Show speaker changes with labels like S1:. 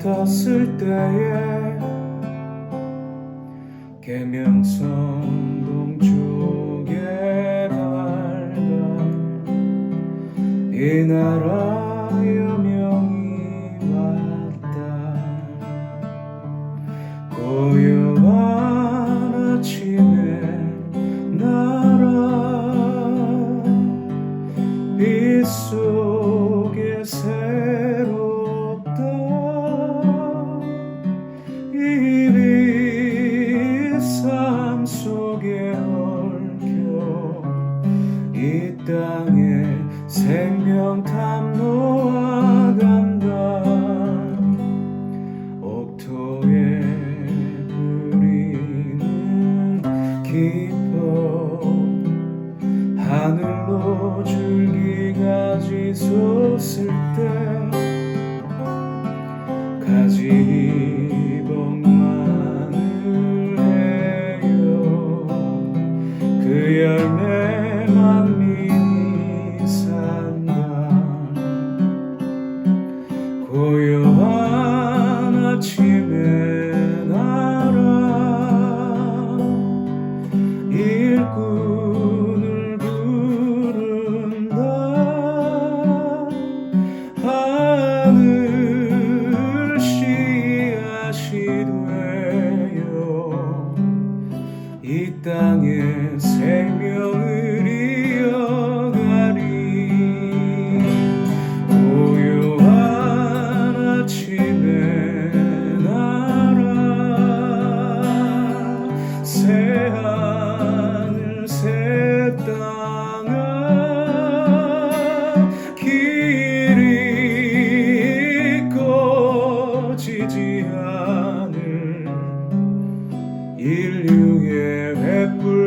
S1: 떴을 때에 계명성 동 쪽에 밝은 이 나라 여명이 왔다. 고요한 아침에 나라 빛속 에 새롭다. 이빛삶 속에 얽혀 이 땅에 생명 탐로와 간다. 옥토에 불이는 깊 줄기가 지솟을 때 가지 이 땅에 생명을 이어가리. 고요한 아침에 날아 새하늘 새 땅아 길이 꺼지지 않을 would